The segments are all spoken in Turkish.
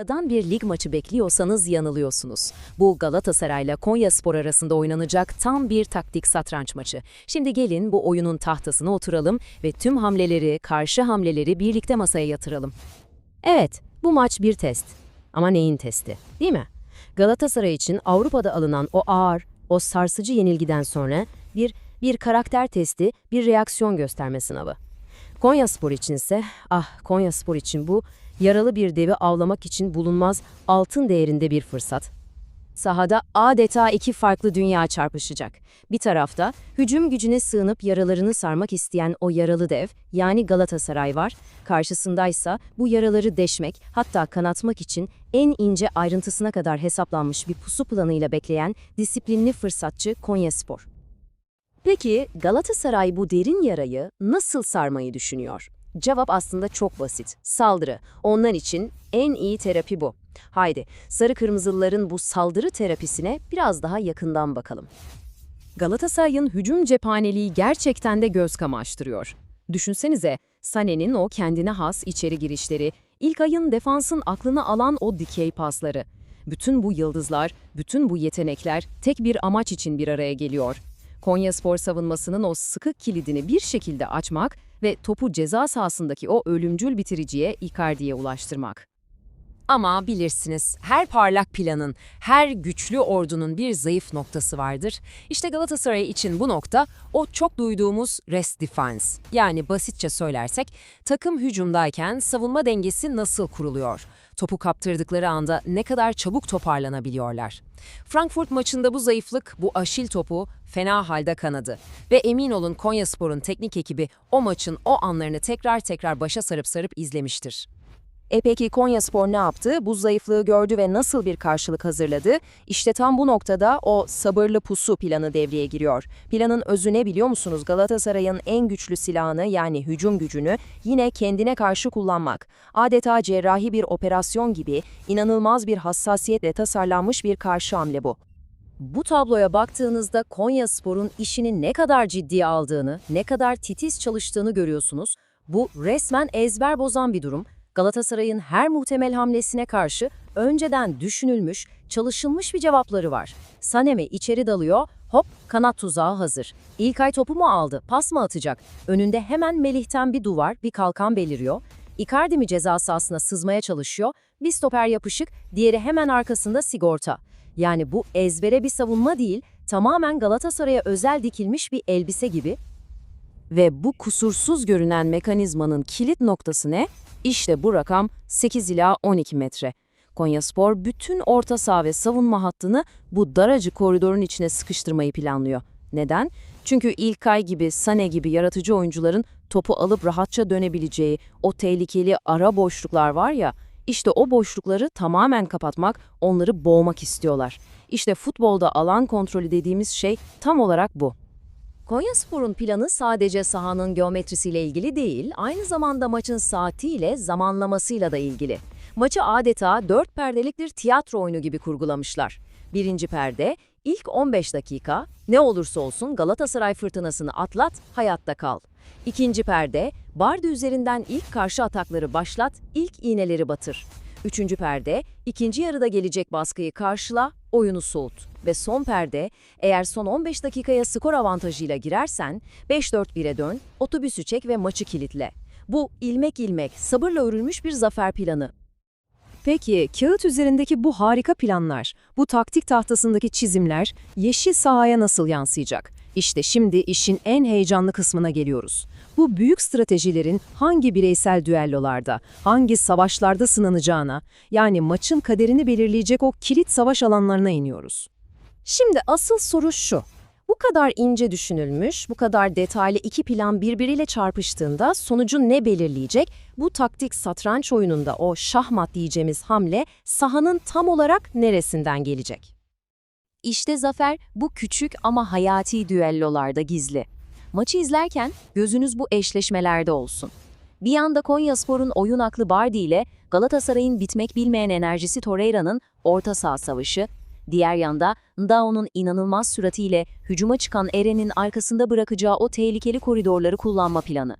Sıradan bir lig maçı bekliyorsanız yanılıyorsunuz. Bu Galatasaray'la Konyaspor arasında oynanacak tam bir taktik satranç maçı. Şimdi gelin bu oyunun tahtasına oturalım ve tüm hamleleri, karşı hamleleri birlikte masaya yatıralım. Evet, bu maç bir test. Ama neyin testi, değil mi? Galatasaray için Avrupa'da alınan o ağır, o sarsıcı yenilgiden sonra bir bir karakter testi, bir reaksiyon gösterme sınavı. Konyaspor içinse, ah Konyaspor için bu, yaralı bir devi avlamak için bulunmaz altın değerinde bir fırsat. Sahada adeta iki farklı dünya çarpışacak. Bir tarafta hücum gücüne sığınıp yaralarını sarmak isteyen o yaralı dev, yani Galatasaray var. Karşısındaysa bu yaraları deşmek, hatta kanatmak için en ince ayrıntısına kadar hesaplanmış bir pusu planıyla bekleyen disiplinli fırsatçı Konyaspor. Peki Galatasaray bu derin yarayı nasıl sarmayı düşünüyor? Cevap aslında çok basit. Saldırı. Onlar için en iyi terapi bu. Haydi, sarı kırmızılıların bu saldırı terapisine biraz daha yakından bakalım. Galatasaray'ın hücum cephaneliği gerçekten de göz kamaştırıyor. Düşünsenize, Sané'nin o kendine has içeri girişleri, ilk ayın defansın aklını alan o dikey pasları. Bütün bu yıldızlar, bütün bu yetenekler tek bir amaç için bir araya geliyor. Konyaspor savunmasının o sıkı kilidini bir şekilde açmak ve topu ceza sahasındaki o ölümcül bitiriciye Icardi'ye ulaştırmak. Ama bilirsiniz, her parlak planın, her güçlü ordunun bir zayıf noktası vardır. İşte Galatasaray için bu nokta o çok duyduğumuz rest defense. Yani basitçe söylersek, takım hücumdayken savunma dengesi nasıl kuruluyor? Topu kaptırdıkları anda ne kadar çabuk toparlanabiliyorlar? Frankfurt maçında bu zayıflık, bu aşil topu fena halde kanadı. Ve emin olun Konyaspor'un teknik ekibi o maçın o anlarını tekrar tekrar başa sarıp sarıp izlemiştir. E peki Konyaspor ne yaptı? Bu zayıflığı gördü ve nasıl bir karşılık hazırladı? İşte tam bu noktada o sabırlı pusu planı devreye giriyor. Planın özü ne biliyor musunuz? Galatasaray'ın en güçlü silahını yani hücum gücünü yine kendine karşı kullanmak. Adeta cerrahi bir operasyon gibi inanılmaz bir hassasiyetle tasarlanmış bir karşı hamle bu. Bu tabloya baktığınızda Konyaspor'un işini ne kadar ciddiye aldığını, ne kadar titiz çalıştığını görüyorsunuz. Bu resmen ezber bozan bir durum. Galatasaray'ın her muhtemel hamlesine karşı önceden düşünülmüş, çalışılmış bir cevapları var. Saneme içeri dalıyor, hop kanat tuzağı hazır. İlkay topu mu aldı, pas mı atacak? Önünde hemen Melih'ten bir duvar, bir kalkan beliriyor. Icardi mi ceza sahasına sızmaya çalışıyor? Bir stoper yapışık, diğeri hemen arkasında sigorta. Yani bu ezbere bir savunma değil, tamamen Galatasaray'a özel dikilmiş bir elbise gibi. Ve bu kusursuz görünen mekanizmanın kilit noktası ne? İşte bu rakam 8 ila 12 metre. Konyaspor bütün orta saha ve savunma hattını bu daracık koridorun içine sıkıştırmayı planlıyor. Neden? Çünkü İlkay gibi, Sané gibi yaratıcı oyuncuların topu alıp rahatça dönebileceği o tehlikeli ara boşluklar var ya, işte o boşlukları tamamen kapatmak, onları boğmak istiyorlar. İşte futbolda alan kontrolü dediğimiz şey tam olarak bu. Konyaspor'un planı sadece sahanın geometrisiyle ilgili değil, aynı zamanda maçın saatiyle, zamanlamasıyla da ilgili. Maçı adeta dört perdelik bir tiyatro oyunu gibi kurgulamışlar. Birinci perde, ilk 15 dakika, ne olursa olsun Galatasaray fırtınasını atlat, hayatta kal. İkinci perde, Bardı üzerinden ilk karşı atakları başlat, ilk iğneleri batır. Üçüncü perde, ikinci yarıda gelecek baskıyı karşıla, oyunu soğut. Ve son perde, eğer son 15 dakikaya skor avantajıyla girersen, 5-4-1'e dön, otobüsü çek ve maçı kilitle. Bu ilmek ilmek, sabırla örülmüş bir zafer planı. Peki, kağıt üzerindeki bu harika planlar, bu taktik tahtasındaki çizimler yeşil sahaya nasıl yansıyacak? İşte şimdi işin en heyecanlı kısmına geliyoruz. Bu büyük stratejilerin hangi bireysel düellolarda, hangi savaşlarda sınanacağına, yani maçın kaderini belirleyecek o kilit savaş alanlarına iniyoruz. Şimdi asıl soru şu. Bu kadar ince düşünülmüş, bu kadar detaylı iki plan birbiriyle çarpıştığında sonucu ne belirleyecek? Bu taktik satranç oyununda o şahmat diyeceğimiz hamle sahanın tam olarak neresinden gelecek? İşte zafer bu küçük ama hayati düellolarda gizli. Maçı izlerken gözünüz bu eşleşmelerde olsun. Bir yanda Konyaspor'un oyun aklı Bardi ile Galatasaray'ın bitmek bilmeyen enerjisi Torreira'nın orta saha savaşı, diğer yanda Ndao'nun inanılmaz süratiyle hücuma çıkan Eren'in arkasında bırakacağı o tehlikeli koridorları kullanma planı.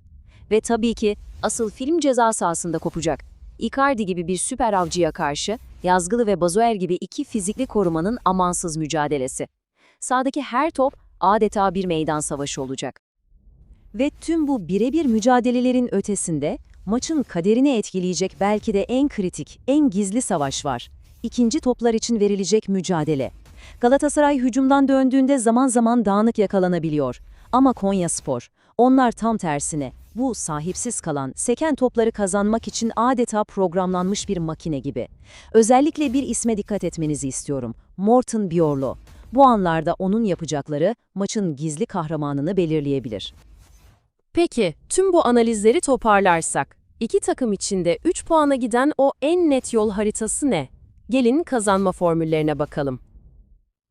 Ve tabii ki asıl film ceza sahasında kopacak. Icardi gibi bir süper avcıya karşı Yazgılı ve Bazoer gibi iki fizikli korumanın amansız mücadelesi. Sahadaki her top adeta bir meydan savaşı olacak. Ve tüm bu birebir mücadelelerin ötesinde maçın kaderini etkileyecek belki de en kritik, en gizli savaş var. İkinci toplar için verilecek mücadele. Galatasaray hücumdan döndüğünde zaman zaman dağınık yakalanabiliyor. Ama Konyaspor, onlar tam tersine, bu sahipsiz kalan, seken topları kazanmak için adeta programlanmış bir makine gibi. Özellikle bir isme dikkat etmenizi istiyorum. Morten Bjorlo. Bu anlarda onun yapacakları maçın gizli kahramanını belirleyebilir. Peki, tüm bu analizleri toparlarsak, iki takım içinde 3 puana giden o en net yol haritası ne? Gelin kazanma formüllerine bakalım.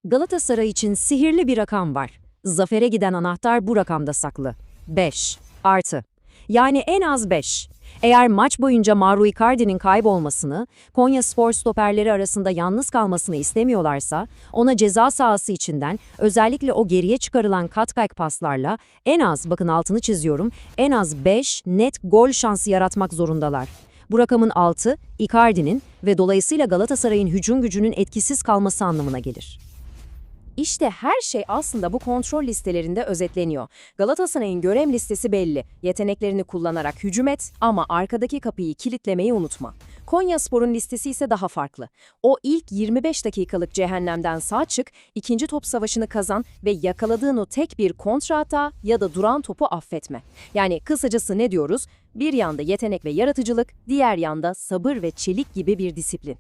Galatasaray için sihirli bir rakam var. Zafere giden anahtar bu rakamda saklı. 5 artı. Yani en az 5. Eğer maç boyunca Mauro Icardi'nin kaybolmasını, Konya Spor stoperleri arasında yalnız kalmasını istemiyorlarsa, ona ceza sahası içinden özellikle o geriye çıkarılan kat paslarla en az, bakın altını çiziyorum, en az 5 net gol şansı yaratmak zorundalar. Bu rakamın altı, Icardi'nin ve dolayısıyla Galatasaray'ın hücum gücünün etkisiz kalması anlamına gelir. İşte her şey aslında bu kontrol listelerinde özetleniyor. Galatasaray'ın görev listesi belli. Yeteneklerini kullanarak hücum et ama arkadaki kapıyı kilitlemeyi unutma. Konyaspor'un listesi ise daha farklı. O ilk 25 dakikalık cehennemden sağ çık, ikinci top savaşını kazan ve yakaladığın o tek bir kontra hata ya da duran topu affetme. Yani kısacası ne diyoruz? Bir yanda yetenek ve yaratıcılık, diğer yanda sabır ve çelik gibi bir disiplin.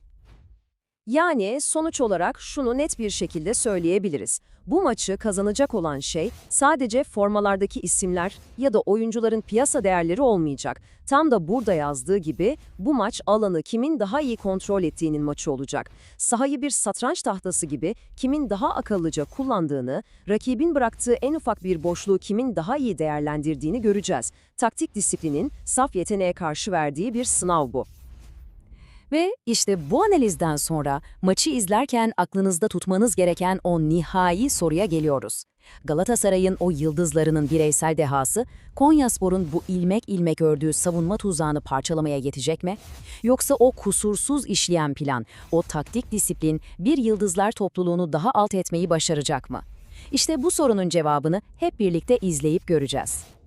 Yani sonuç olarak şunu net bir şekilde söyleyebiliriz. Bu maçı kazanacak olan şey sadece formalardaki isimler ya da oyuncuların piyasa değerleri olmayacak. Tam da burada yazdığı gibi bu maç alanı kimin daha iyi kontrol ettiğinin maçı olacak. Sahayı bir satranç tahtası gibi kimin daha akıllıca kullandığını, rakibin bıraktığı en ufak bir boşluğu kimin daha iyi değerlendirdiğini göreceğiz. Taktik disiplinin saf yeteneğe karşı verdiği bir sınav bu. Ve işte bu analizden sonra maçı izlerken aklınızda tutmanız gereken o nihai soruya geliyoruz. Galatasaray'ın o yıldızlarının bireysel dehası, Konyaspor'un bu ilmek ilmek ördüğü savunma tuzağını parçalamaya yetecek mi? Yoksa o kusursuz işleyen plan, o taktik disiplin bir yıldızlar topluluğunu daha alt etmeyi başaracak mı? İşte bu sorunun cevabını hep birlikte izleyip göreceğiz.